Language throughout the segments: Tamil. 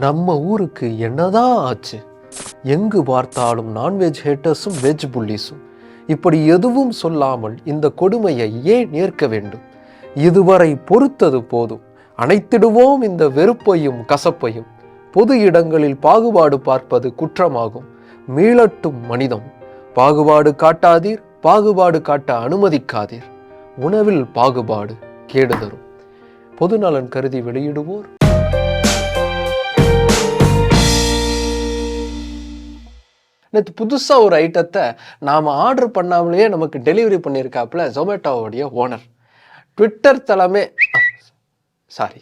நம்ம ஊருக்கு என்னதான் ஆச்சு? எங்கு பார்த்தாலும் நான்வெஜ் ஹேட்டர்ஸும் வெஜ் புல்லிஸும் இப்படி எதுவும் சொல்லாமல் இந்த கொடுமையை ஏன் ஏற்க வேண்டும்? இதுவரை பொறுத்தது போதும். அணைத்திடுவோம் இந்த வெறுப்பையும் கசப்பையும். பொது இடங்களில் பாகுபாடு பார்ப்பது குற்றமாகும். மீளட்டும் மனிதம். பாகுபாடு காட்டாதீர் பாகுபாடு காட்ட அனுமதிக்காதீர். உணவில் பாகுபாடு கேடுதரும் பொதுநலன் கருதி வெளியிடுவோர் நேற்று புதுசாக ஒரு ஐட்டத்தை நாம் ஆர்டர் பண்ணாமலேயே நமக்கு டெலிவரி பண்ணியிருக்காப்புல ஜொமேட்டோவுடைய ஓனர் ட்விட்டர் தளமே சாரி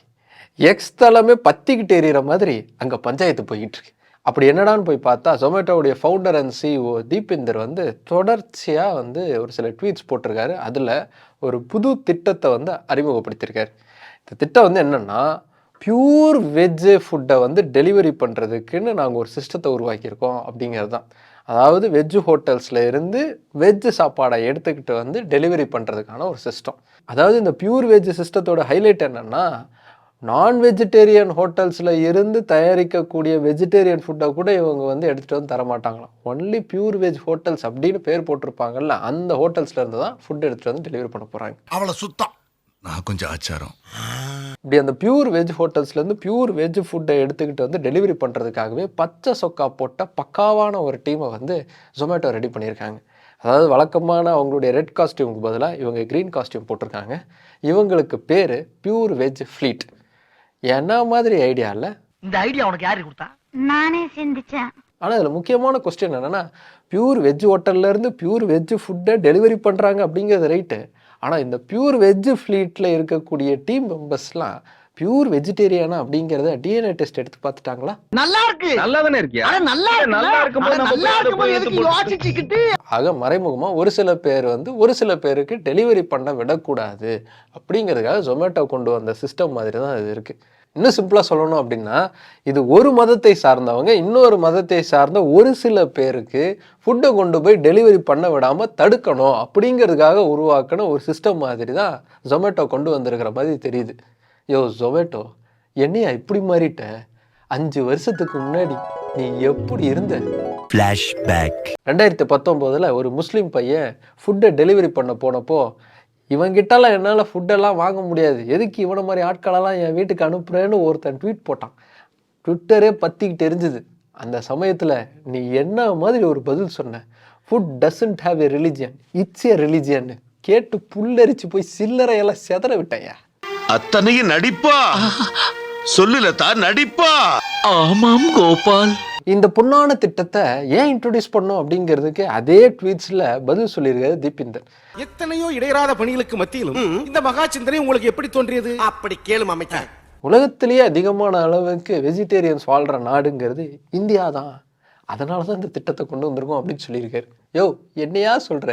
எக்ஸ் தளமே பத்திக்கிட்டு எறிகிற மாதிரி அங்கே பஞ்சாயத்து போயிட்டு இருக்கு அப்படி என்னடான்னு போய் பார்த்தா ஜொமேட்டோவுடைய ஃபவுண்டர் அண்ட் சிஓ தீபிந்தர் வந்து தொடர்ச்சியாக வந்து ஒரு சில ட்வீட்ஸ் போட்டிருக்காரு. அதில் ஒரு புது திட்டத்தை வந்து அறிமுகப்படுத்தியிருக்காரு. இந்த திட்டம் வந்து என்னென்னா பியூர் வெஜ்ஜு ஃபுட்டை வந்து டெலிவரி பண்ணுறதுக்குன்னு நாங்கள் ஒரு சிஸ்டத்தை உருவாக்கியிருக்கோம் அப்படிங்கிறது தான் அதாவது வெஜ்ஜு ஹோட்டல்ஸில் இருந்து வெஜ்ஜு சாப்பாடை எடுத்துக்கிட்டு வந்து டெலிவரி பண்ணுறதுக்கான ஒரு சிஸ்டம் அதாவது இந்த பியூர் வெஜ் சிஸ்டத்தோட ஹைலைட் என்னென்னா நான் வெஜிடேரியன் ஹோட்டல்ஸில் இருந்து தயாரிக்கக்கூடிய வெஜிடேரியன் ஃபுட்டை கூட இவங்க வந்து எடுத்துகிட்டு வந்து தரமாட்டாங்களாம். ஒன்லி பியூர் வெஜ் ஹோட்டல்ஸ் அப்படின்னு பேர் போட்டிருப்பாங்கல்ல அந்த ஹோட்டல்ஸ்லேருந்து தான் ஃபுட் எடுத்துகிட்டு வந்து டெலிவரி பண்ண போகிறாங்க அவ்வளோ சுத்தம். நான் கொஞ்சம் ஆச்சாரம். இப்படி அந்த பியூர் வெஜ் ஹோட்டல்ஸ்லேருந்து பியூர் வெஜ் ஃபுட்டை எடுத்துக்கிட்டு வந்து டெலிவரி பண்ணுறதுக்காகவே பச்சை சொக்கா போட்ட பக்காவான ஒரு டீமை வந்து ஜொமேட்டோ ரெடி பண்ணியிருக்காங்க. அதாவது வழக்கமான அவங்களுடைய ரெட் காஸ்டியூமுக்கு பதிலாக இவங்க க்ரீன் காஸ்டியூம் போட்டிருக்காங்க. இவங்களுக்கு பேர் பியூர் வெஜ் ஃப்ளீட் என்ன மாதிரி ஐடியா இல்லை? இந்த ஐடியா உனக்கு யாரு கொடுத்தா? நானே சிந்திச்சேன். ஆனால் இதில் முக்கியமான கொஸ்டின் என்னென்னா பியூர் வெஜ் ஹோட்டல்லேருந்து பியூர் வெஜ் ஃபுட்டை டெலிவரி பண்ணுறாங்க அப்படிங்கிறது ரைட்டு ஆனால் இந்த பியூர் வெஜ் ஃப்ளீட்டில் இருக்கக்கூடிய டீம் மெம்பர்ஸ்லாம் பியூர் வெஜிடேரியனா அப்படிங்கிறத டிஎன்ஏ டெஸ்ட் எடுத்து பார்த்துட்டாங்களா? நல்லா இருக்கு நல்லா தானே இருக்கியா ஆனா நல்லா இருக்கு நல்லா இருக்கும்போது ஆக மறைமுகமாக ஒரு சில பேர் வந்து ஒரு சில பேருக்கு டெலிவரி பண்ண விடக்கூடாது அப்படிங்கிறதுக்காக ஜொமேட்டோ கொண்டு வந்த சிஸ்டம் மாதிரி தான் இது இருக்குது இன்னும் சிம்பிளாக சொல்லணும் அப்படின்னா இது ஒரு மதத்தை சார்ந்தவங்க இன்னொரு மதத்தை சார்ந்த ஒரு சில பேருக்கு ஃபுட்டை கொண்டு போய் டெலிவரி பண்ண விடாமல் தடுக்கணும் அப்படிங்கிறதுக்காக உருவாக்கின ஒரு சிஸ்டம் மாதிரி தான் ஜொமேட்டோ கொண்டு வந்திருக்கிற மாதிரி தெரியுது. யோ ஜொமேட்டோ என்னையா இப்படி மாறிட்ட? அஞ்சு வருஷத்துக்கு முன்னாடி நீ எப்படி இருந்த? ரெண்டாயிரத்தி பத்தொம்போதில் ஒரு முஸ்லீம் பையன் ஃபுட்டை டெலிவரி பண்ண போனப்போ இவங்கிட்டலாம் என்னால் ஃபுட்டெல்லாம் வாங்க முடியாது. எதுக்கு இவனை மாதிரி ஆட்களெல்லாம் என் வீட்டுக்கு அனுப்புகிறேன்னு ஒருத்தன் ட்வீட் போட்டான். ட்விட்டரே பற்றிக்கிட்டு எரிஞ்சுது. அந்த சமயத்தில் நீ என்ன மாதிரி ஒரு பதில் சொன்ன? Food doesn't have a religion it's a religion கேட்டு புல்லரிச்சு போய் சில்லறையெல்லாம் செதற விட்டேன் அத்தனையும் நடிப்பா. சொல்லுல தான் நடிப்பா. ஆமாம் கோபால். இந்த பொன்னான திட்டத்தை ஏன் இன்ட்ரோடியூஸ் பண்ணோம் அப்படிங்கிறதுக்கு அதே ட்வீட்ஸில் பதில் சொல்லியிருக்காரு தீபிந்தர் எத்தனையோ இடையறாத பணிகளுக்கு மத்தியிலும் இந்த மகா சிந்தனை உங்களுக்கு எப்படி தோன்றியது? அப்படி கேளும் அமைச்சர் உலகத்திலேயே அதிகமான அளவுக்கு வெஜிடேரியன்ஸ் வாழ்கிற நாடுங்கிறது இந்தியா தான் அதனால தான் இந்த திட்டத்தை கொண்டு வந்திருக்கோம் அப்படின்னு சொல்லியிருக்காரு. யோ என்னையா சொல்கிற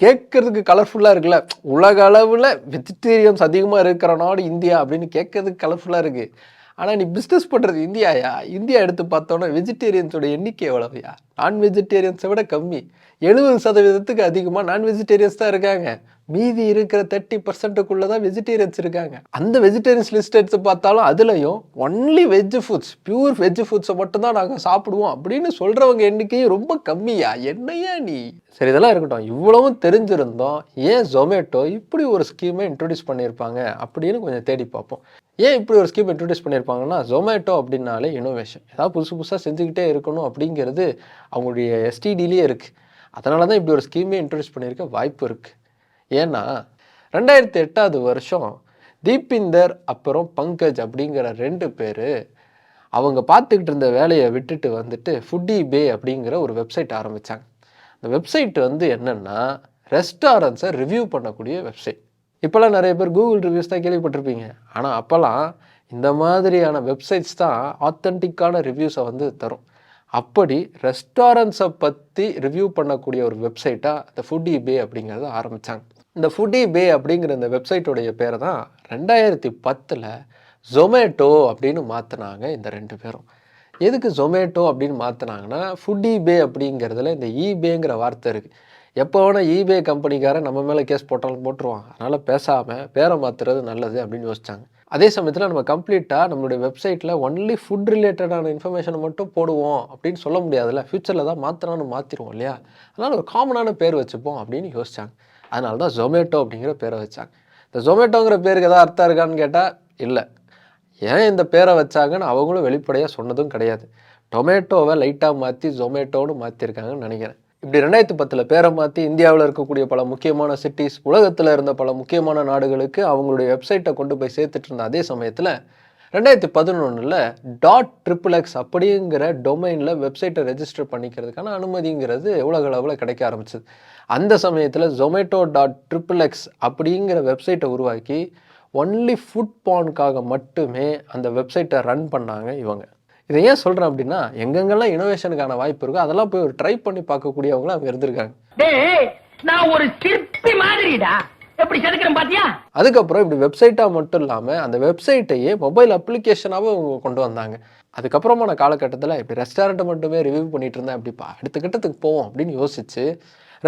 கேட்கறதுக்கு கலர்ஃபுல்லாக இருக்குல்ல. உலக அளவில் வெஜிடேரியன்ஸ் அதிகமாக இருக்கிற நாடு இந்தியா அப்படின்னு கேட்கறதுக்கு கலர்ஃபுல்லாக இருக்குது ஆனால் நீ பிஸ்னஸ் பண்ணுறது இந்தியாயா? இந்தியா எடுத்து பார்த்தோன்னா வெஜிடேரியன்ஸோட எண்ணிக்கை எவ்வளவுயா? நான் வெஜிடேரியன்ஸை விட கம்மி. எழுபது சதவீதத்துக்கு அதிகமாக நான் வெஜிடேரியன்ஸ் தான் இருக்காங்க. மீதி இருக்கிற தேர்ட்டி பர்சன்ட்டுக்குள்ளே தான் வெஜிடேரியன்ஸ் இருக்காங்க. அந்த வெஜிடேரியன்ஸ் லிஸ்ட் எடுத்து பார்த்தாலும் அதுலேயும் only veg foods pure veg ஃபுட்ஸை மட்டும்தான் நாங்கள் சாப்பிடுவோம் அப்படின்னு சொல்கிறவங்க எண்ணிக்கையும் ரொம்ப கம்மியா? என்னையா நீ? சரி இதெல்லாம் இருக்கட்டும். இவ்வளவும் தெரிஞ்சிருந்தோம். ஏன் ஜொமேட்டோ இப்படி ஒரு ஸ்கீமை இன்ட்ரடியூஸ் பண்ணியிருப்பாங்க அப்படின்னு கொஞ்சம் தேடி பார்ப்போம். ஏன் இப்படி ஒரு ஸ்கீம் இன்ட்ரடியூஸ் பண்ணியிருப்பாங்கன்னா ஜொமேட்டோ அப்படின்னாலே இனோவேஷன் ஏதாவது புதுசு புதுசாக செஞ்சுக்கிட்டே இருக்கணும் அப்படிங்கிறது அவங்களுடைய எஸ்டிடிலேயே இருக்குது அதனால தான் இப்படி ஒரு ஸ்கீமே இன்ட்ரடியூஸ் பண்ணியிருக்க வாய்ப்பு இருக்குது ஏன்னா ரெண்டாயிரத்தி எட்டாவது வருஷம் தீபிந்தர் அப்புறம் பங்கஜ் அப்படிங்கிற ரெண்டு பேர் அவங்க பார்த்துக்கிட்டு இருந்த வேலையை விட்டுட்டு வந்துட்டு ஃபுட்டி பே அப்படிங்கிற ஒரு வெப்சைட் ஆரம்பித்தாங்க அந்த வெப்சைட் வந்து என்னென்னா ரெஸ்டாரண்ட்ஸை ரிவ்யூ பண்ணக்கூடிய வெப்சைட் இப்போல்லாம் நிறைய பேர் கூகுள் ரிவ்யூஸ் தான் கேள்விப்பட்டிருப்பீங்க. ஆனால் அப்போல்லாம் இந்த மாதிரியான வெப்சைட்ஸ் தான் ஆத்தென்டிக்கான ரிவ்யூஸை வந்து தரும். அப்படி ரெஸ்டாரண்ட்ஸை பற்றி ரிவ்யூ பண்ணக்கூடிய ஒரு வெப்சைட்டாக இந்த ஃபுட்டி பே அப்படிங்கிறத ஆரம்பித்தாங்க இந்த ஃபுட்டி பே அப்படிங்கிற இந்த வெப்சைட்டோடைய பேரை தான் ரெண்டாயிரத்தி பத்தில் ஜொமேட்டோ அப்படின்னு மாற்றினாங்க இந்த ரெண்டு பேரும். எதுக்கு ஜொமேட்டோ அப்படின்னு மாற்றினாங்கன்னா ஃபுட்டி பே அப்படிங்கிறதுல இந்த e இபேங்கிற வார்த்தை இருக்குது எப்போ வேணால் ஈபே கம்பெனிக்காரன் நம்ம மேலே கேஸ் போட்டாலும் போட்டுருவான். அதனால் பேசாமல் பேரை மாற்றுறது நல்லது அப்படின்னு யோசிச்சாங்க. அதே சமயத்தில் நம்ம கம்ப்ளீட்டாக நம்மளுடைய வெப்சைட்டில் ஒன்லி ஃபுட் ரிலேட்டடான இன்ஃபர்மேஷனை மட்டும் போடுவோம் அப்படின்னு சொல்ல முடியாதுல்ல. ஃப்யூச்சரில் தான் மாற்றினாலும் மாற்றிடுவோம் இல்லையா? அதனால் ஒரு காமனான பேர் வச்சுப்போம் அப்படின்னு யோசிச்சாங்க. அதனால தான் ஜொமேட்டோ அப்படிங்கிற பேரை வச்சாங்க. இந்த ஜொமேட்டோங்கிற பேருக்கு எதாவது அர்த்தம் இருக்கான்னு கேட்டால் இல்லை. ஏன் இந்த பேரை வச்சாங்கன்னு அவங்களும் வெளிப்படையாக சொன்னதும் கிடையாது. டொமேட்டோவை லைட்டாக மாற்றி ஜொமேட்டோன்னு மாற்றிருக்காங்கன்னு நினைக்கிறேன். இப்படி ரெண்டாயிரத்தி பத்தில் பேரை மாற்றி இந்தியாவில் இருக்கக்கூடிய பல முக்கியமான சிட்டிஸ் உலகத்தில் இருந்த பல முக்கியமான நாடுகளுக்கு அவங்களுடைய வெப்சைட்டை கொண்டு போய் சேர்த்துட்டு இருந்த அதே சமயத்தில் ரெண்டாயிரத்தி பதினொன்றில் டாட் ட்ரிபிள் எக்ஸ் அப்படிங்கிற டொமைனில் வெப்சைட்டை ரெஜிஸ்டர் பண்ணிக்கிறதுக்கான அனுமதிங்கிறது உலக அளவில் கிடைக்க ஆரம்பிச்சது. அந்த சமயத்தில் ஜொமேட்டோ டாட் ட்ரிபிள் எக்ஸ் அப்படிங்கிற வெப்சைட்டை உருவாக்கி ஒன்லி ஃபுட் பான்காக மட்டுமே அந்த வெப்சைட்டை ரன் பண்ணாங்க இவங்க. இதை ஏன் சொல்கிறேன் அப்படின்னா எங்கெங்கெல்லாம் இனோவேஷனுக்கான வாய்ப்பு இருக்கோ அதெல்லாம் போய் ஒரு ட்ரை பண்ணி பார்க்கக்கூடியவங்களும் அவங்க இருந்திருக்காங்க. நான் ஒரு சிற்பி மாதிரிடா. எப்படி செதுக்கிறேன் பாத்தியா? அதுக்கப்புறம் இப்படி வெப்சைட்டாக மட்டும் இல்லாமல் அந்த வெப்சைட்டையே மொபைல் அப்ளிகேஷனாகவும் அவங்க கொண்டு வந்தாங்க. அதுக்கப்புறமான காலகட்டத்தில் இப்படி ரெஸ்டாரண்ட்டை மட்டுமே ரிவ்யூ பண்ணிட்டு இருந்தேன் அப்படிப்பா. அடுத்த கட்டத்துக்கு போவோம் அப்படின்னு யோசிச்சு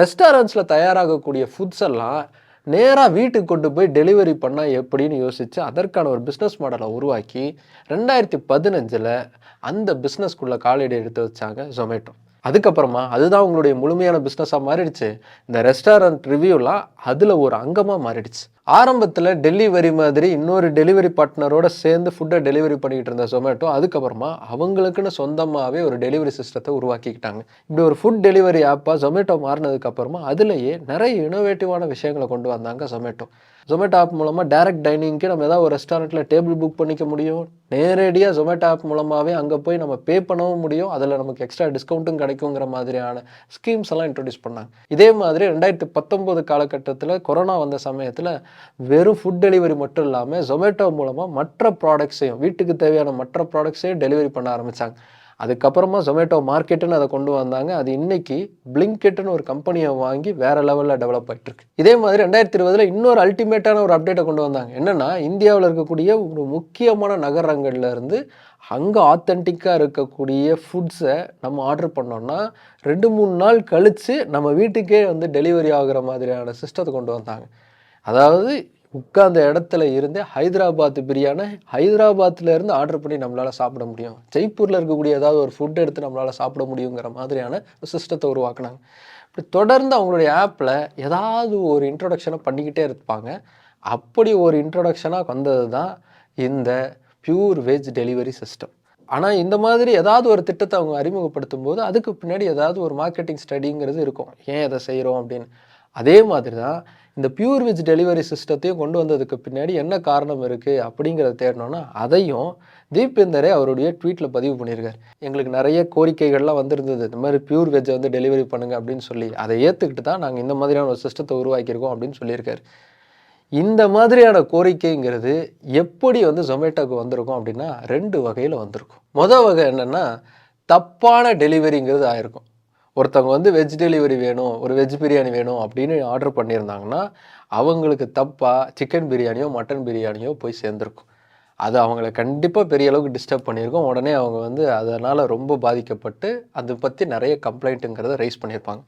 ரெஸ்டாரண்ட்ஸில் தயாராகக்கூடிய ஃபுட்ஸ் எல்லாம் நேராக வீட்டுக்கு கொண்டு போய் டெலிவரி பண்ணால் எப்படின்னு யோசித்து அதற்கான ஒரு பிஸ்னஸ் மாடலை உருவாக்கி ரெண்டாயிரத்தி பதினஞ்சில் அந்த பிஸ்னஸ்க்குள்ளே காலடி எடுத்து வச்சாங்க ஜொமேட்டோ அதுக்கப்புறமா அதுதான் உங்களுடைய முழுமையான பிஸ்னஸாக மாறிடுச்சு. இந்த ரெஸ்டாரண்ட் ரிவ்யூலாம் அதில் ஒரு அங்கமாக மாறிடுச்சு. ஆரம்பத்தில் டெலிவரி மாதிரி இன்னொரு டெலிவரி பார்ட்னரோட சேர்ந்து ஃபுட்டை டெலிவரி பண்ணிக்கிட்டு இருந்த ஜொமேட்டோ அதுக்கப்புறமா அவங்களுக்குன்னு சொந்தமாகவே ஒரு டெலிவரி சிஸ்டத்தை உருவாக்கிக்கிட்டாங்க. இப்படி ஒரு ஃபுட் டெலிவரி ஆப்பாக ஜொமேட்டோ மாறினதுக்கப்புறமா அதுலேயே நிறைய இனோவேட்டிவான விஷயங்களை கொண்டு வந்தாங்க ஜொமேட்டோ ஜொமேட்டோ ஆப் மூலமாக டேரக்ட் டைனிங்க்கு நம்ம ஏதாவது ஒரு ரெஸ்டாரண்ட்டில் டேபிள் புக் பண்ணிக்க முடியும். நேரடியாக ஜொமேட்டோ ஆப் மூலமாகவே அங்கே போய் நம்ம பே பண்ணவும் முடியும். அதில் நமக்கு எக்ஸ்ட்ரா டிஸ்கவுண்ட்டும் கிடைக்குங்கிற மாதிரியான ஸ்கீம்ஸ் எல்லாம் இன்ட்ரடியூஸ் பண்ணாங்க. இதே மாதிரி ரெண்டாயிரத்தி பத்தொம்போது காலகட்டத்தில் கொரோனா வந்த சமயத்தில் வெறும் ஃபுட் டெலிவரி மட்டும் இல்லாமல் ஜொமேட்டோ மூலமாக மற்ற ப்ராடக்ட்ஸையும் வீட்டுக்கு தேவையான மற்ற ப்ராடக்ட்ஸையும் டெலிவரி பண்ண ஆரம்பித்தாங்க அதுக்கப்புறமா ஜொமேட்டோ மார்க்கெட்டுன்னு அதை கொண்டு வந்தாங்க. அது இன்னைக்கு பிளிங்கெட்னு ஒரு கம்பெனியை வாங்கி வேற லெவலில் டெவலப் ஆகிட்டு இருக்கு இதே மாதிரி ரெண்டாயிரத்தி இருபதுல இன்னொரு அல்டிமேட்டான ஒரு அப்டேட்டை கொண்டு வந்தாங்க. என்னன்னா இந்தியாவில் இருக்கக்கூடிய ஒரு முக்கியமான நகரங்கள்ல இருந்து அங்கே ஆத்தென்டிக்காக இருக்கக்கூடிய ஃபுட்ஸை நம்ம ஆர்டர் பண்ணோம்னா ரெண்டு மூணு நாள் கழித்து நம்ம வீட்டுக்கே வந்து டெலிவரி ஆகுற மாதிரியான சிஸ்டத்தை கொண்டு வந்தாங்க. அதாவது உட்கார்ந்த இடத்துல இருந்தே ஹைதராபாத் பிரியாணி ஹைதராபாத்தில் இருந்து ஆர்டர் பண்ணி நம்மளால் சாப்பிட முடியும். ஜெய்ப்பூரில் இருக்கக்கூடிய ஏதாவது ஒரு ஃபுட் எடுத்து நம்மளால் சாப்பிட முடியுங்கிற மாதிரியான சிஸ்டத்தை உருவாக்குனாங்க. இப்படி தொடர்ந்து அவங்களுடைய ஆப்பில் ஏதாவது ஒரு இன்ட்ரொடக்ஷனை பண்ணிக்கிட்டே இருப்பாங்க. அப்படி ஒரு இன்ட்ரொடக்ஷனாக வந்தது தான் இந்த பியூர் வெஜ் டெலிவரி சிஸ்டம் ஆனால் இந்த மாதிரி ஏதாவது ஒரு திட்டத்தை அவங்க அறிமுகப்படுத்தும் போது அதுக்கு பின்னாடி ஏதாவது ஒரு மார்க்கெட்டிங் ஸ்டடிங்கிறது இருக்கும். ஏன் இதை செய்கிறோம் அப்படின்னு. அதே மாதிரி தான் இந்த பியூர் வெஜ் டெலிவரி சிஸ்டத்தையும் கொண்டு வந்ததுக்கு பின்னாடி என்ன காரணம் இருக்குது அப்படிங்கிறத தேடணும்னா அதையும் தீபேந்தரே அவருடைய ட்வீட்டில் பதிவு பண்ணியிருக்காரு எங்களுக்கு நிறைய கோரிக்கைகள்லாம் வந்திருந்தது. இந்த மாதிரி பியூர் வெஜ்ஜை வந்து டெலிவரி பண்ணுங்க அப்படின்னு சொல்லி. அதை ஏற்றுக்கிட்டு தான் நாங்கள் இந்த மாதிரியான ஒரு சிஸ்டத்தை உருவாக்கியிருக்கோம் அப்படின்னு சொல்லியிருக்காரு. இந்த மாதிரியான கோரிக்கைங்கிறது எப்படி வந்து ஜொமேட்டோக்கு வந்திருக்கும் அப்படின்னா ரெண்டு வகையில் வந்திருக்கும். மொதல் வகை என்னென்னா தப்பான டெலிவரிங்கிறது ஆயிருக்கும். ஒருத்தவங்க வந்து வெஜ் டெலிவரி வேணும் ஒரு வெஜ் பிரியாணி வேணும் அப்படின்னு ஆர்டர் பண்ணியிருந்தாங்கன்னா அவங்களுக்கு தப்பாக சிக்கன் பிரியாணியோ மட்டன் பிரியாணியோ போய் சேர்ந்துருக்கும். அது அவங்கள கண்டிப்பாக பெரிய அளவுக்கு டிஸ்டர்ப் பண்ணியிருக்கோம். உடனே அவங்க வந்து அதனால் ரொம்ப பாதிக்கப்பட்டு அதை பற்றி நிறைய கம்ப்ளைண்ட்டுங்கிறத ரைஸ் பண்ணியிருப்பாங்க.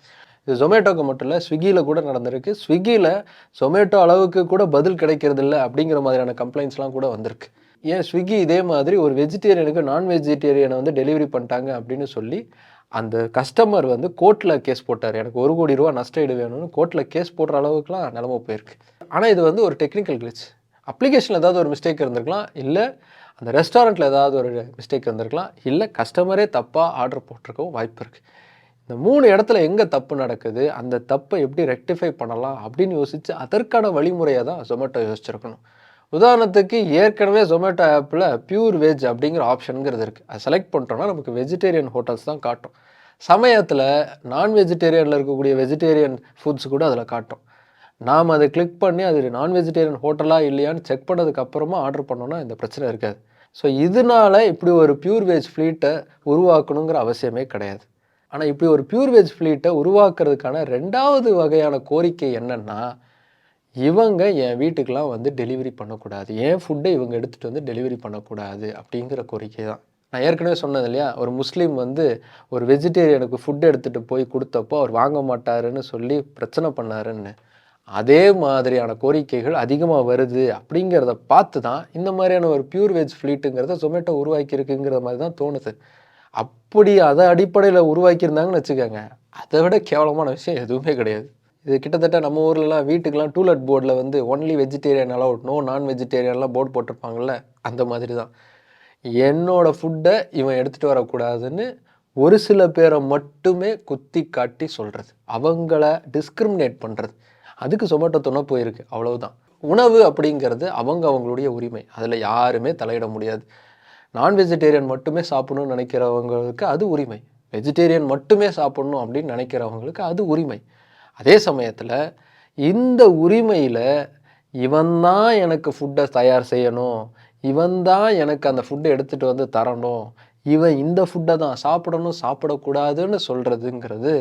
இது ஜொமேட்டோக்கு மட்டும் இல்லை ஸ்விக்கியில் கூட நடந்திருக்கு. ஸ்விக்கியில் ஜொமேட்டோ அளவுக்கு கூட பதில் கிடைக்கிறது இல்லை அப்படிங்கிற மாதிரியான கம்ப்ளைண்ட்ஸ்லாம் கூட வந்திருக்கு. ஏன் ஸ்விக்கி இதே மாதிரி ஒரு வெஜிடேரியனுக்கு நான் வெஜிடேரியனை வந்து டெலிவரி பண்ணிட்டாங்க அப்படின்னு சொல்லி அந்த கஸ்டமர் வந்து கோர்ட்டில் கேஸ் போட்டார். எனக்கு ஒரு கோடி ரூபா நஷ்டஈடு வேணும்னு கோர்ட்டில் கேஸ் போடுற அளவுக்குலாம் நிலமை போயிருக்கு. ஆனால் இது வந்து ஒரு டெக்னிக்கல் கிளிச் அப்ளிகேஷனில் ஏதாவது ஒரு மிஸ்டேக் இருந்திருக்கலாம். இல்லை அந்த ரெஸ்டாரண்ட்டில் ஏதாவது ஒரு மிஸ்டேக் இருந்திருக்கலாம். இல்லை கஸ்டமரே தப்பாக ஆர்டர் போட்டிருக்கவும் வாய்ப்பு இருக்குது இந்த மூணு இடத்துல எங்கே தப்பு நடக்குது? அந்த தப்பை எப்படி ரெக்டிஃபை பண்ணலாம்? அப்படின்னு யோசித்து அதற்கான வழிமுறையை தான் ஜொமேட்டோ யோசிச்சிருக்கணும். உதாரணத்துக்கு ஏற்கனவே ஜொமேட்டோ ஆப்பில் பியூர் வெஜ் அப்படிங்கிற ஆப்ஷனுங்கிறது இருக்குது அதை செலக்ட் பண்ணிட்டோம்னா நமக்கு வெஜிடேரியன் ஹோட்டல்ஸ் தான் காட்டும். சமயத்தில் நான் வெஜிடேரியனில் இருக்கக்கூடிய வெஜிடேரியன் ஃபுட்ஸ் கூட அதில் காட்டும். நாம் அதை கிளிக் பண்ணி அது நான் வெஜிடேரியன் ஹோட்டலாக இல்லையான்னு செக் பண்ணதுக்கு அப்புறமா ஆர்டர் பண்ணோன்னா இந்த பிரச்சனை இருக்காது. ஸோ இதனால இப்படி ஒரு பியூர் வெஜ் ஃப்ளீட்டை உருவாக்கணுங்கிற அவசியமே கிடையாது. ஆனால் இப்படி ஒரு பியூர் வெஜ் ஃப்ளீட்டை உருவாக்குறதுக்கான ரெண்டாவது வகையான கோரிக்கை என்னென்னா இவங்க என் வீட்டுக்கெலாம் வந்து டெலிவரி பண்ணக்கூடாது. என் ஃபுட்டை இவங்க எடுத்துகிட்டு வந்து டெலிவரி பண்ணக்கூடாது அப்படிங்கிற கோரிக்கை தான். நான் ஏற்கனவே சொன்னது இல்லையா? ஒரு முஸ்லீம் வந்து ஒரு வெஜிடேரியனுக்கு ஃபுட் எடுத்துகிட்டு போய் கொடுத்தப்போ அவர் வாங்க மாட்டாருன்னு சொல்லி பிரச்சனை பண்ணாருன்னு. அதே மாதிரியான கோரிக்கைகள் அதிகமாக வருது அப்படிங்கிறத பார்த்து தான் இந்த மாதிரியான ஒரு பியூர் வெஜ் ஃப்ளீட்டுங்கிறத ஜொமேட்டோ உருவாக்கியிருக்குங்கிற மாதிரி தான் தோணுது. அப்படி அதை அடிப்படையில் உருவாக்கியிருந்தாங்கன்னு வச்சுக்கோங்க. அதை விட கேவலமான விஷயம் எதுவுமே கிடையாது. இது கிட்டத்தட்ட நம்ம ஊர்லலாம் வீட்டுக்கெலாம் டூலெட் போர்டில் வந்து ஒன்லி வெஜிடேரியன் அலவுட் நோ நான் வெஜிடேரியன்லாம் போர்டு போட்டிருப்பாங்கள்ல அந்த மாதிரி தான் என்னோடய ஃபுட்டை இவன் எடுத்துகிட்டு வரக்கூடாதுன்னு ஒரு சில பேரை மட்டுமே குத்தி காட்டி சொல்கிறது அவங்கள டிஸ்கிரிமினேட் பண்ணுறது அதுக்கு சொமேட்டோ துணை போயிருக்கு அவ்வளவுதான். உணவு அப்படிங்கிறது அவங்க அவங்களுடைய உரிமை. அதில் யாருமே தலையிட முடியாது. நான் வெஜிடேரியன் மட்டுமே சாப்பிடணும்னு நினைக்கிறவங்களுக்கு அது உரிமை. வெஜிடேரியன் மட்டுமே சாப்பிடணும் அப்படின்னு நினைக்கிறவங்களுக்கு அது உரிமை. அதே சமயத்தில் இந்த உரிமையில் இவன் தான் எனக்கு ஃபுட்டை தயார் செய்யணும் இவன் தான் எனக்கு அந்த ஃபுட்டை எடுத்துகிட்டு வந்து தரணும் இவன் இந்த ஃபுட்டை தான் சாப்பிடணும் சாப்பிடக்கூடாதுன்னு சொல்கிறதுங்கிறது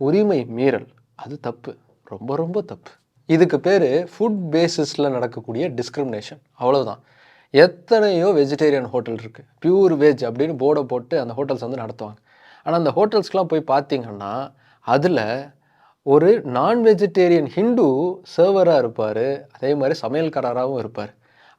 உரிமை மீறல். அது தப்பு. ரொம்ப ரொம்ப தப்பு. இதுக்கு பேர் ஃபுட் பேசிஸில் நடக்கக்கூடிய டிஸ்கிரிமினேஷன் அவ்வளோதான் எத்தனையோ வெஜிடேரியன் ஹோட்டல் இருக்குது பியூர் வெஜ் அப்படின்னு போர்டை போட்டு அந்த ஹோட்டல்ஸ் வந்து நடத்துவாங்க. ஆனால் அந்த ஹோட்டல்ஸ்க்கெலாம் போய் பார்த்தீங்கன்னா அதில் ஒரு நான் வெஜிடேரியன் ஹிந்து சர்வராக இருப்பார். அதே மாதிரி சமையல்காரராகவும் இருப்பார்.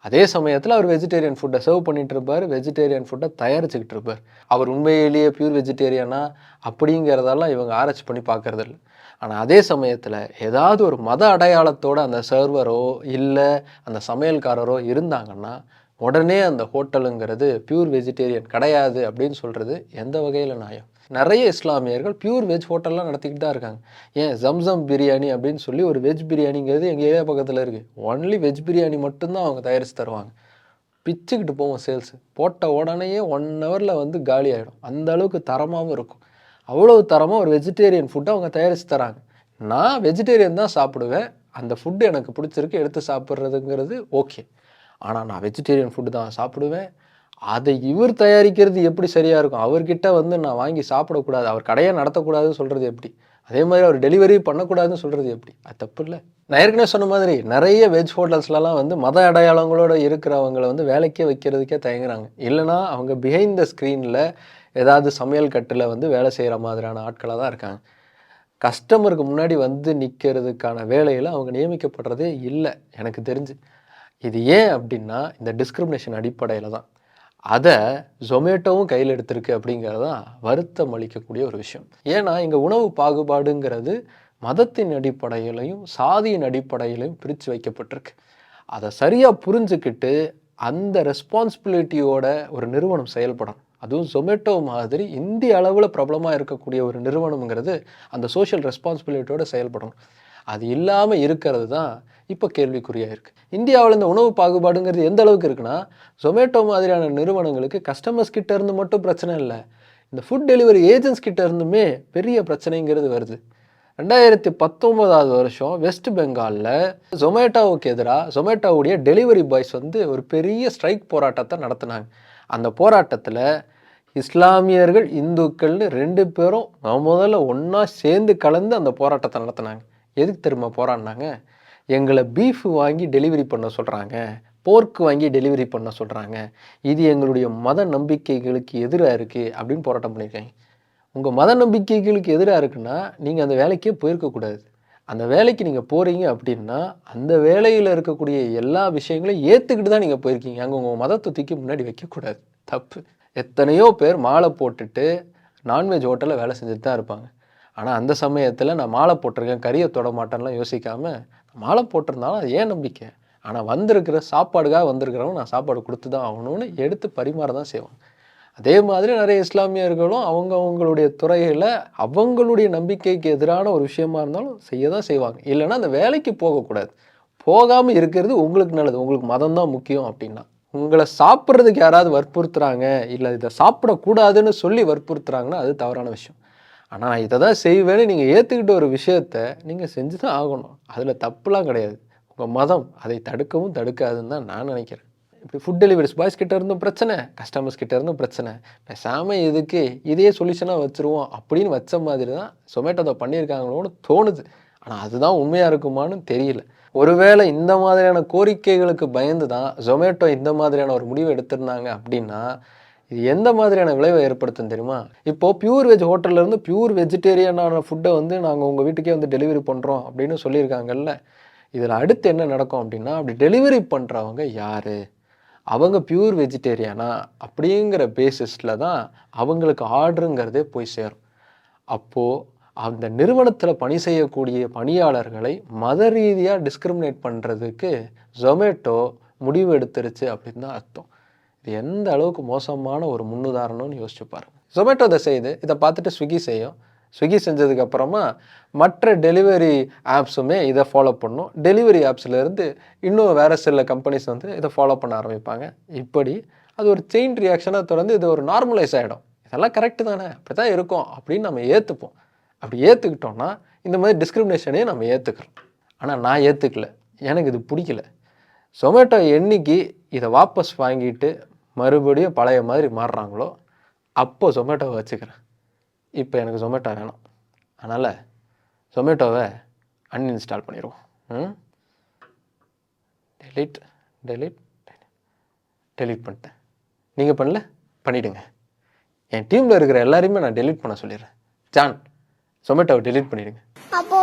அதே சமயத்தில் அவர் வெஜிடேரியன் ஃபுட்டை சர்வ் பண்ணிட்டு இருப்பார். வெஜிடேரியன் ஃபுட்டை தயாரிச்சுக்கிட்டு இருப்பார். அவர் உண்மையிலேயே பியூர் வெஜிடேரியனா அப்படிங்கிறதெல்லாம் இவங்க ஆராய்ச்சி பண்ணி பார்க்கறது இல்லை ஆனால் அதே சமயத்தில் ஏதாவது ஒரு மத அடையாளத்தோட அந்த சர்வரோ இல்லை அந்த சமையல்காரரோ இருந்தாங்கன்னா உடனே அந்த ஹோட்டலுங்கிறது பியூர் வெஜிடேரியன் கிடையாது அப்படின்னு சொல்கிறது எந்த வகையில் நியாயம்? நிறைய இஸ்லாமியர்கள் பியூர் வெஜ் ஹோட்டல்லாம் நடத்திக்கிட்டு தான் இருக்காங்க. ஏன்? ஜம்சம் பிரியாணி அப்படின்னு சொல்லி ஒரு வெஜ் பிரியாணிங்கிறது எங்கள் ஏரியா பக்கத்தில் இருக்குது ஒன்லி வெஜ் பிரியாணி மட்டும்தான் அவங்க தயாரித்து தருவாங்க. பிச்சுக்கிட்டு போவோம் சேல்ஸு போட்ட உடனேயே ஒன் ஹவரில் வந்து காலி ஆகிடும் அந்த அளவுக்கு தரமாகவும் இருக்கும். அவ்வளோ தரமாக ஒரு வெஜிடேரியன் ஃபுட்டை அவங்க தயாரித்து தராங்க. நான் வெஜிடேரியன் தான் சாப்பிடுவேன். அந்த ஃபுட்டு எனக்கு பிடிச்சிருக்கு எடுத்து சாப்பிட்றதுங்கிறது ஓகே ஆனால் நான் வெஜிடேரியன் ஃபுட்டு தான் சாப்பிடுவேன். அதை இவர் தயாரிக்கிறது எப்படி சரியாக இருக்கும்? அவர்கிட்ட வந்து நான் வாங்கி சாப்பிடக்கூடாது அவர் கடையை நடத்தக்கூடாதுன்னு சொல்கிறது எப்படி? அதே மாதிரி அவர் டெலிவரி பண்ணக்கூடாதுன்னு சொல்கிறது எப்படி? அது தப்பு இல்லை. நான் ஏற்கனவே சொன்ன மாதிரி நிறைய வெஜ் ஹோட்டல்ஸ்லலாம் வந்து மத அடையாளங்களோட இருக்கிறவங்கள வந்து வேலைக்கே வைக்கிறதுக்கே தயங்குறாங்க. இல்லைனா அவங்க பிஹைண்ட் த ஸ்க்ரீனில் ஏதாவது சமையல் கட்டில் வந்து வேலை செய்கிற மாதிரியான ஆட்களாக தான் இருக்காங்க. கஸ்டமருக்கு முன்னாடி வந்து நிற்கிறதுக்கான வேலையில் அவங்க நியமிக்கப்படுறதே இல்லை எனக்கு தெரிஞ்சு. இது ஏன் அப்படின்னா இந்த டிஸ்கிரிமினேஷன் அடிப்படையில் தான். அதை ஜொமேட்டோவும் கையில் எடுத்திருக்கு அப்படிங்கிறது தான் வருத்தம் அளிக்கக்கூடிய ஒரு விஷயம். ஏன்னா இங்கே உணவு பாகுபாடுங்கிறது மதத்தின் அடிப்படையிலையும் சாதியின் அடிப்படையிலையும் பிரித்து வைக்கப்பட்டிருக்கு. அதை சரியாக புரிஞ்சுக்கிட்டு அந்த ரெஸ்பான்சிபிலிட்டியோட ஒரு நிறுவனம் செயல்படணும். அதுவும் ஜொமேட்டோ மாதிரி இந்திய அளவில் பிரபலமாக இருக்கக்கூடிய ஒரு நிறுவனம்ங்கிறது அந்த சோஷியல் ரெஸ்பான்சிபிலிட்டியோட செயல்படணும். அது இல்லாமல் இருக்கிறது தான் இப்போ கேள்விக்குறியாக இருக்குது இந்தியாவில் இந்த உணவு பாகுபாடுங்கிறது எந்த அளவுக்கு இருக்குன்னா ஜொமேட்டோ மாதிரியான நிறுவனங்களுக்கு கஸ்டமர்ஸ் கிட்ட இருந்து மட்டும் பிரச்சனை இல்லை. இந்த ஃபுட் டெலிவரி ஏஜென்ட்ஸ் கிட்ட இருந்துமே பெரிய பிரச்சனைங்கிறது வருது. ரெண்டாயிரத்தி பத்தொம்போதாவது வருஷம் வெஸ்ட் பெங்காலில் ஜொமேட்டோவுக்கு எதிராக ஜொமேட்டோவுடைய டெலிவரி பாய்ஸ் வந்து ஒரு பெரிய ஸ்ட்ரைக் போராட்டத்தை நடத்தினாங்க. அந்த போராட்டத்தில் இஸ்லாமியர்கள் இந்துக்கள்னு ரெண்டு பேரும் முதல்ல ஒன்றா சேர்ந்து கலந்து அந்த போராட்டத்தை நடத்தினாங்க. எதுக்கு தெரியுமா போராடினாங்க எங்களை பீஃப் வாங்கி டெலிவரி பண்ண சொல்கிறாங்க போர்க்கு வாங்கி டெலிவரி பண்ண சொல்கிறாங்க இது எங்களுடைய மத நம்பிக்கைகளுக்கு எதிராக இருக்குது அப்படின்னு போராட்டம் பண்ணியிருக்காங்க. உங்கள் மத நம்பிக்கைகளுக்கு எதிராக இருக்குன்னா நீங்கள் அந்த வேலைக்கே போயிருக்கக்கூடாது அந்த வேலைக்கு நீங்கள் போகிறீங்க அப்படின்னா அந்த வேலையில் இருக்கக்கூடிய எல்லா விஷயங்களையும் ஏற்றுக்கிட்டு தான் நீங்கள் போயிருக்கீங்க. அங்கே உங்கள் மதத்தை தூக்கி முன்னாடி வைக்கக்கூடாது தப்பு. எத்தனையோ பேர் மாலை போட்டுட்டு நான்வெஜ் ஹோட்டலில் வேலை செஞ்சுட்டு தான் இருப்பாங்க. ஆனால் அந்த சமயத்தில் நான் மாலை போட்டிருக்கேன் கறியை தொட மாட்டேன்லாம் யோசிக்காமல் மாலை போட்டிருந்தாலும் அது ஏன் நம்பிக்கை? ஆனால் வந்திருக்கிற சாப்பாடுக்காக வந்திருக்கிறவங்க நான் சாப்பாடு கொடுத்து தான் ஆகணும்னு எடுத்து பரிமாற தான் செய்வாங்க. அதே மாதிரி நிறைய இஸ்லாமியர்களும் அவங்க அவங்களுடைய துறையில் அவங்களுடைய நம்பிக்கைக்கு எதிரான ஒரு விஷயமா இருந்தாலும் செய்ய தான் செய்வாங்க. இல்லைன்னா அந்த வேலைக்கு போகக்கூடாது. போகாமல் இருக்கிறது உங்களுக்கு நல்லது. உங்களுக்கு மதம் தான் முக்கியம் அப்படின்னா. உங்களை சாப்பிட்றதுக்கு யாராவது வற்புறுத்துறாங்க இல்லை இதை சாப்பிடக்கூடாதுன்னு சொல்லி வற்புறுத்துறாங்கன்னா அது தவறான விஷயம். ஆனால் நான் இதை தான் செய்வேன்னு நீங்கள் ஏற்றுக்கிட்ட ஒரு விஷயத்த நீங்கள் செஞ்சு தான் ஆகணும். அதில் தப்புலாம் கிடையாது. உங்கள் மதம் அதை தடுக்கவும் தடுக்காதுன்னு தான் நான் நினைக்கிறேன். இப்படி ஃபுட் டெலிவரிஸ் பாய்ஸ் கிட்ட இருந்தும் பிரச்சனை கஸ்டமர்ஸ் கிட்ட இருந்தும் பிரச்சனை. பேசாமல் இதுக்கு இதே சொல்யூஷனாக வச்சுருவோம் அப்படின்னு வச்ச மாதிரி தான் சொமேட்டோ அதை பண்ணியிருக்காங்களோன்னு தோணுது. ஆனால் அதுதான் உண்மையாக இருக்குமான்னு தெரியல. ஒருவேளை இந்த மாதிரியான கோரிக்கைகளுக்கு பயந்து தான் ஜொமேட்டோ இந்த மாதிரியான ஒரு முடிவு எடுத்திருந்தாங்க அப்படின்னா இது எந்த மாதிரியான விளைவை ஏற்படுத்தும் தெரியுமா? இப்போ பியூர் வெஜ் ஹோட்டல்ல இருந்து பியூர் வெஜிடேரியனான ஃபுட்டை வந்து நாங்கள் உங்கள் வீட்டுக்கே வந்து டெலிவரி பண்ணுறோம் அப்படின்னு சொல்லியிருக்காங்கல்ல. இதில் அடுத்து என்ன நடக்கும் அப்படின்னா அப்படி டெலிவரி பண்ணுறவங்க யார்? அவங்க பியூர் வெஜிடேரியனா அப்படிங்கிற பேசிஸில் தான் அவங்களுக்கு ஆர்டருங்கிறதே போய் சேரும். அப்போது அந்த நிறுவனத்தில் பணி செய்யக்கூடிய பணியாளர்களை மத ரீதியாக டிஸ்கிரிமினேட் பண்ணுறதுக்கு ஜொமேட்டோ முடிவு எடுத்துருச்சு அப்படின்னு தான் அர்த்தம். எந்த அளவுக்கு மோசமான ஒரு முன்னுதாரணம்னு யோசிச்சு பாருங்க. ஜொமேட்டோ இதை செய்யுது இதை பார்த்துட்டு ஸ்விக்கி செய்யும். ஸ்விக்கி செஞ்சதுக்கு அப்புறமா மற்ற டெலிவரி ஆப்ஸுமே இதை ஃபாலோ பண்ணும். டெலிவரி ஆப்ஸ்லேருந்து இன்னும் வேறு சில கம்பெனிஸ் வந்து இதை ஃபாலோ பண்ண ஆரம்பிப்பாங்க. இப்படி அது ஒரு செயின் ரியாக்ஷனாக தொடர்ந்து இது ஒரு நார்மலைஸ் ஆகிடும் இதெல்லாம் கரெக்டு தானே? அப்படி தான் இருக்கும் அப்படின்னு நம்ம ஏற்றுப்போம் அப்படி ஏற்றுக்கிட்டோம்னா இந்த மாதிரி டிஸ்கிரிமினேஷனையும் நம்ம ஏற்றுக்கிறோம் ஆனால் நான் ஏற்றுக்கல எனக்கு இது பிடிக்கல. சொமேட்டோ என்னைக்கு இதை வாபஸ் வாங்கிட்டு மறுபடியும் பழைய மாதிரி மாறுறாங்களோ அப்போ சொமேட்டோவை வச்சுக்கிறேன். இப்போ எனக்கு சொமேட்டோ வேணும். அதனால் சொமேட்டோவை அன்இன்ஸ்டால் பண்ணிடுவோம். ம்? டெலிட் டெலிட் டெலிட் பண்ணிட்டேன். நீங்கள் பண்ணல பண்ணிவிடுங்க என் டீமில் இருக்கிற எல்லாரையுமே நான் டெலிட் பண்ண சொல்லிடுறேன். ஜான் சொமேட்டோவை டெலிட் பண்ணிவிடுங்க அப்போ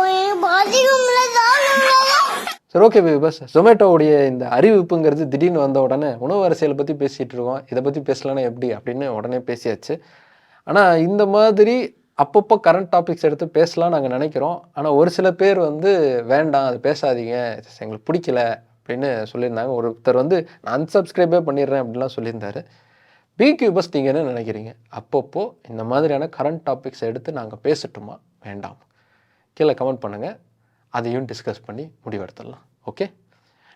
சரி ஓகே பஸ் ஜொமேட்டோவுடைய இந்த அறிவிப்புங்கிறது திடீர்னு வந்த உடனே உணவு அரசியலை பற்றி பேசிகிட்டு இருக்கோம். இதை பற்றி பேசலன்னா எப்படி அப்படின்னு உடனே பேசியாச்சு. ஆனால் இந்த மாதிரி அப்பப்போ கரண்ட் டாபிக்ஸ் எடுத்து பேசலாம் நாங்கள் நினைக்கிறோம். ஆனால் ஒரு சில பேர் வந்து வேண்டாம் அது பேசாதீங்க. எங்களுக்கு பிடிக்கல. அப்படின்னு சொல்லியிருந்தாங்க. ஒருத்தர் வந்து நான் அன்சப்ஸ்கிரைபே பண்ணிடுறேன் அப்படின்லாம் சொல்லியிருந்தாரு. பிக்யூபஸ் நீங்கள் என்ன நினைக்கிறீங்க? அப்பப்போ இந்த மாதிரியான கரண்ட் டாபிக்ஸ் எடுத்து நாங்கள் பேசட்டுமா? வேண்டாம். கீழே கமெண்ட் பண்ணுங்கள் அதையும் டிஸ்கஸ் பண்ணி முடிவெடுத்துடலாம். ஓகே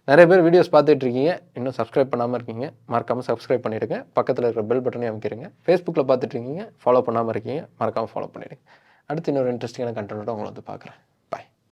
நிறைய பேர் வீடியோஸ் பார்த்துட்டு இருக்கீங்க. இன்னும் சப்ஸ்கிரைப் பண்ணாமல் இருக்கீங்க. மறக்காமல் சப்ஸ்கிரைப் பண்ணிவிடுங்க பக்கத்தில் இருக்கிற பெல் பட்டனையும் அமைக்கிறீங்க ஃபேஸ்புக்கில் பார்த்துட்டு இருக்கீங்க. ஃபாலோ பண்ணாமல் இருக்கீங்க. மறக்காமல் ஃபாலோ பண்ணிவிடுங்க அடுத்து இன்னொரு இன்ட்ரெஸ்டிங்கான கண்டென்ட்டோட உங்களை வந்து பார்க்குறேன்.